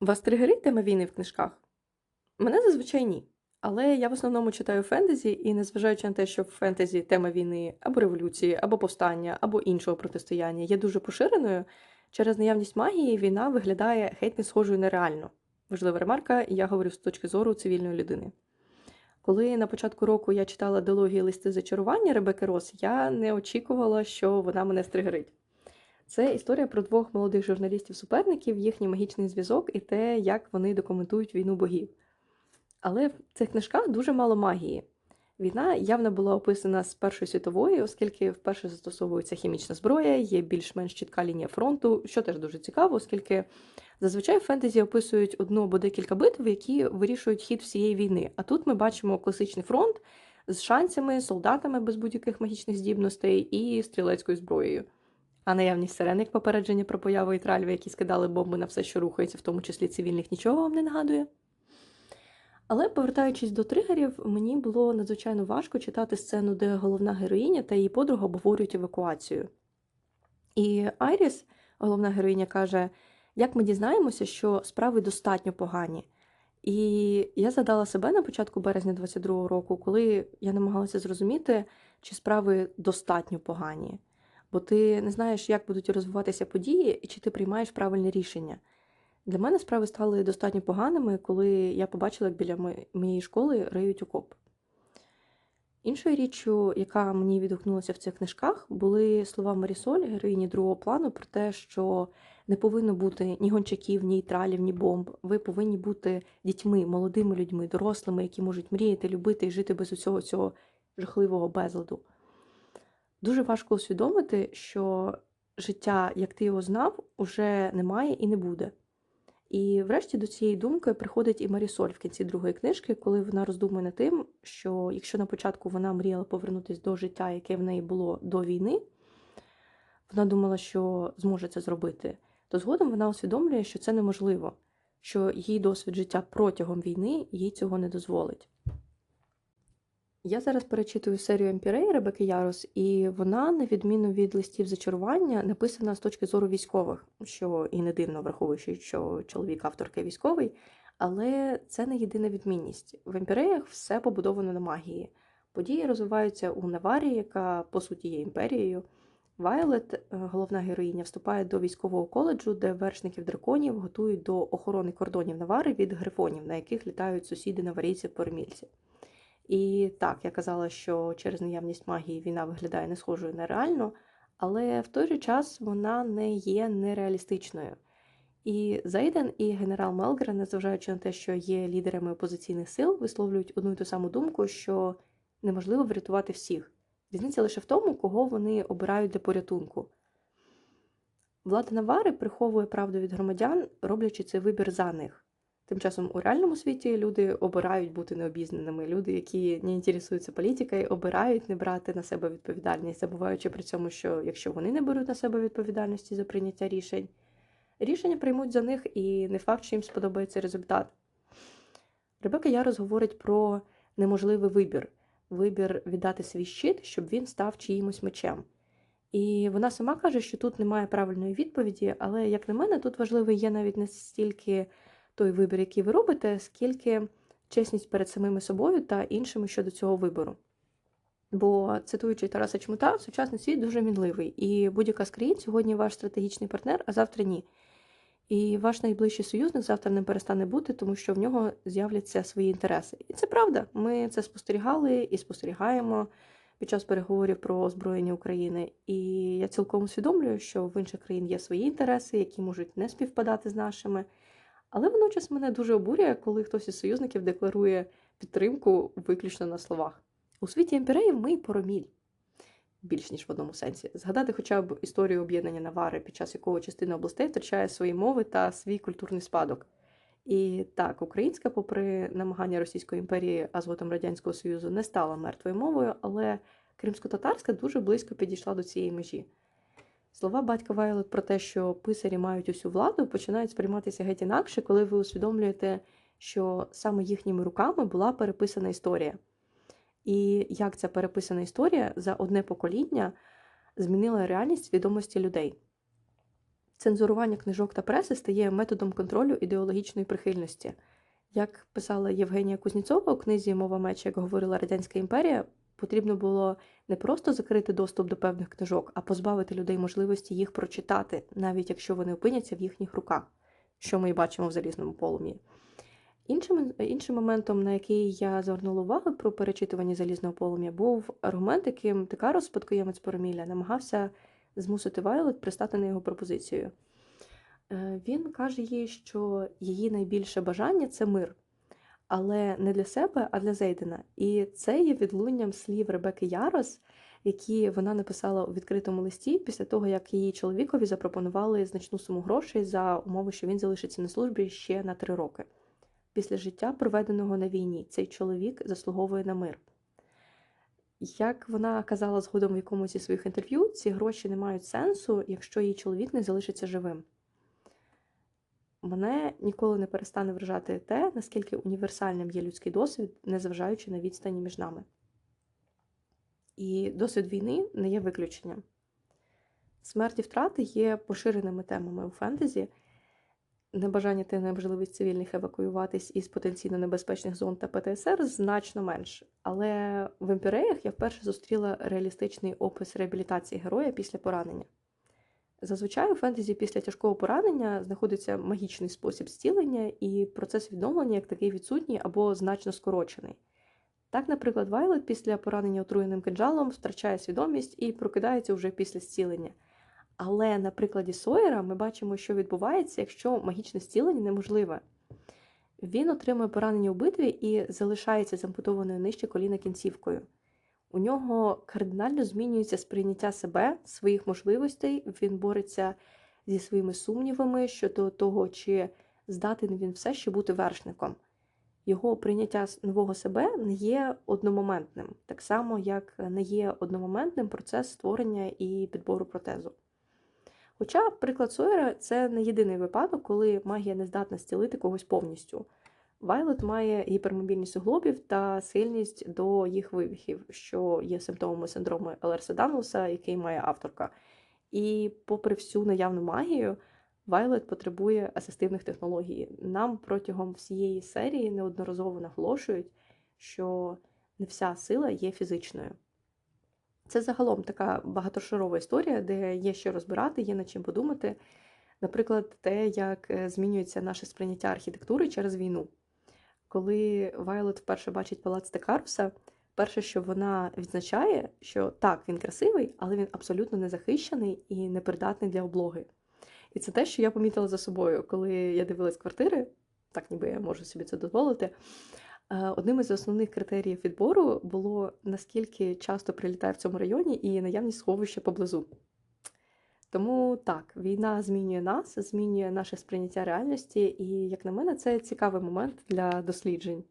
Вас тригерить тема війни в книжках? Мене зазвичай ні. Але я в основному читаю фентезі, і незважаючи на те, що в фентезі тема війни або революції, або повстання, або іншого протистояння є дуже поширеною, через наявність магії війна виглядає геть не схожою на реальну. Важлива ремарка, я говорю з точки зору цивільної людини. Коли на початку року я читала дилогії листи зачарування Ребекки Рос, я не очікувала, що вона мене стригерить. Це історія про двох молодих журналістів-суперників, їхній магічний зв'язок і те, як вони документують війну богів. Але в цих книжках дуже мало магії. Війна явно була описана з Першої світової, оскільки вперше застосовується хімічна зброя, є більш-менш чітка лінія фронту, що теж дуже цікаво, оскільки зазвичай фентезі описують одну або декілька битв, які вирішують хід всієї війни. А тут ми бачимо класичний фронт з шансами, солдатами без будь-яких магічних здібностей і стрілецькою зброєю. А наявність сирен як попередження про появу ітралів, які скидали бомби на все, що рухається, в тому числі цивільних, нічого вам не нагадує. Але повертаючись до тригерів, мені було надзвичайно важко читати сцену, де головна героїня та її подруга обговорюють евакуацію. І Айріс, головна героїня, каже, як ми дізнаємося, що справи достатньо погані. І я задала себе на початку березня 22-го року, коли я намагалася зрозуміти, чи справи достатньо погані. Бо ти не знаєш, як будуть розвиватися події, і чи ти приймаєш правильне рішення. Для мене справи стали достатньо поганими, коли я побачила, як біля моєї школи риють окоп. Іншою річчю, яка мені відгукнулася в цих книжках, були слова Марісоль, героїні другого плану, про те, що не повинно бути ні гончаків, ні тралів, ні бомб. Ви повинні бути дітьми, молодими людьми, дорослими, які можуть мріяти, любити і жити без усього цього жахливого безладу. Дуже важко усвідомити, що життя, як ти його знав, уже немає і не буде. І врешті до цієї думки приходить і Марісоль в кінці другої книжки, коли вона роздумує над тим, що якщо на початку вона мріяла повернутися до життя, яке в неї було до війни, вона думала, що зможе це зробити, то згодом вона усвідомлює, що це неможливо, що її досвід життя протягом війни їй цього не дозволить. Я зараз перечитую серію Емпірей Ребеки Ярос, і вона, на відміну від листів зачарування, написана з точки зору військових, що і не дивно, враховуючи, що чоловік авторки військовий, але це не єдина відмінність. В емпіреях все побудовано на магії. Події розвиваються у Наварі, яка по суті є імперією. Вайлет, е, головна героїня, вступає до військового коледжу, де вершників драконів готують до охорони кордонів Навари від грифонів, на яких літають сусіди наварійці перемільці і так, я казала, що через наявність магії війна виглядає не схожою на реальну, але в той же час вона не є нереалістичною. І Зайден і генерал Мелгрен, незважаючи на те, що є лідерами опозиційних сил, висловлюють одну і ту саму думку, що неможливо врятувати всіх. Різниця лише в тому, кого вони обирають для порятунку. Влада Навари приховує правду від громадян, роблячи цей вибір за них. Тим часом у реальному світі люди обирають бути необізнаними. Люди, які не інтересуються політикою, обирають не брати на себе відповідальність, забуваючи при цьому, що якщо вони не беруть на себе відповідальності за прийняття рішень, рішення приймуть за них і не факт, що їм сподобається результат. Ребека Ярос говорить про неможливий вибір вибір віддати свій щит, щоб він став чиїмось мечем. І вона сама каже, що тут немає правильної відповіді, але, як на мене, тут важливий є навіть не стільки той вибір, який ви робите, скільки чесність перед самими собою та іншими щодо цього вибору. Бо, цитуючи Тараса Чмута, сучасний світ дуже мінливий, і будь-яка з країн сьогодні ваш стратегічний партнер, а завтра ні. І ваш найближчий союзник завтра не перестане бути, тому що в нього з'являться свої інтереси. І це правда. Ми це спостерігали і спостерігаємо під час переговорів про озброєння України. І я цілком усвідомлюю, що в інших країн є свої інтереси, які можуть не співпадати з нашими. Але водночас мене дуже обурює, коли хтось із союзників декларує підтримку виключно на словах. У світі імпереїв ми пороміль. Більш ніж в одному сенсі. Згадати хоча б історію об'єднання Навари, під час якого частина областей втрачає свої мови та свій культурний спадок. І так, українська, попри намагання Російської імперії, а Радянського Союзу, не стала мертвою мовою, але кримсько-татарська дуже близько підійшла до цієї межі. Слова батька Вайлет про те, що писарі мають усю владу, починають сприйматися геть інакше, коли ви усвідомлюєте, що саме їхніми руками була переписана історія. І як ця переписана історія за одне покоління змінила реальність свідомості людей. Цензурування книжок та преси стає методом контролю ідеологічної прихильності. Як писала Євгенія Кузніцова у книзі Мова меча, як говорила Радянська імперія, потрібно було не просто закрити доступ до певних книжок, а позбавити людей можливості їх прочитати, навіть якщо вони опиняться в їхніх руках, що ми і бачимо в залізному полум'ї. Іншим, іншим моментом, на який я звернула увагу про перечитування залізного полум'я, був аргумент, яким Текаро, спадкоємець Пороміля, намагався змусити Вайлет пристати на його пропозицію. Е, Він каже їй, що її найбільше бажання це мир, але не для себе, а для Зейдена. І це є відлунням слів Ребекки Ярос, які вона написала у відкритому листі після того, як її чоловікові запропонували значну суму грошей за умови, що він залишиться на службі ще на три роки. Після життя, проведеного на війні, цей чоловік заслуговує на мир. Як вона казала згодом в якомусь зі своїх інтерв'ю, ці гроші не мають сенсу, якщо її чоловік не залишиться живим. Мене ніколи не перестане вражати те, наскільки універсальним є людський досвід, незважаючи на відстані між нами. І досвід війни не є виключенням. Смерть і втрати є поширеними темами у фентезі, небажання та неможливість цивільних евакуюватись із потенційно небезпечних зон та ПТСР значно менше. Але в імперіях я вперше зустріла реалістичний опис реабілітації героя після поранення. Зазвичай у фентезі після тяжкого поранення знаходиться магічний спосіб зцілення, і процес відновлення як такий відсутній або значно скорочений. Так, наприклад, Вайлет після поранення отруєним кинджалом втрачає свідомість і прокидається вже після зцілення. Але на прикладі Сойера ми бачимо, що відбувається, якщо магічне зцілення неможливе. Він отримує поранення у битві і залишається зампутованою нижче коліна кінцівкою. У нього кардинально змінюється сприйняття себе, своїх можливостей, він бореться зі своїми сумнівами щодо того, чи здатен він все ще бути вершником. Його прийняття нового себе не є одномоментним, так само, як не є одномоментним процес створення і підбору протезу. Хоча приклад Сойера це не єдиний випадок, коли магія не здатна зцілити когось повністю. Вайлет має гіпермобільність суглобів та схильність до їх вивіхів, що є симптомами синдрому Елерса Данлуса, який має авторка. І, попри всю наявну магію, Вайлет потребує асистивних технологій. Нам протягом всієї серії неодноразово наголошують, що не вся сила є фізичною. Це загалом така багатошарова історія, де є що розбирати, є над чим подумати. Наприклад, те, як змінюється наше сприйняття архітектури через війну. Коли Вайлот вперше бачить палац Текаруса, перше, що вона відзначає, що так, він красивий, але він абсолютно не захищений і непридатний для облоги. І це те, що я помітила за собою, коли я дивилась квартири, так ніби я можу собі це дозволити. Одним із основних критеріїв відбору було наскільки часто прилітає в цьому районі і наявність сховища поблизу. Тому так, війна змінює нас, змінює наше сприйняття реальності, і, як на мене, це цікавий момент для досліджень.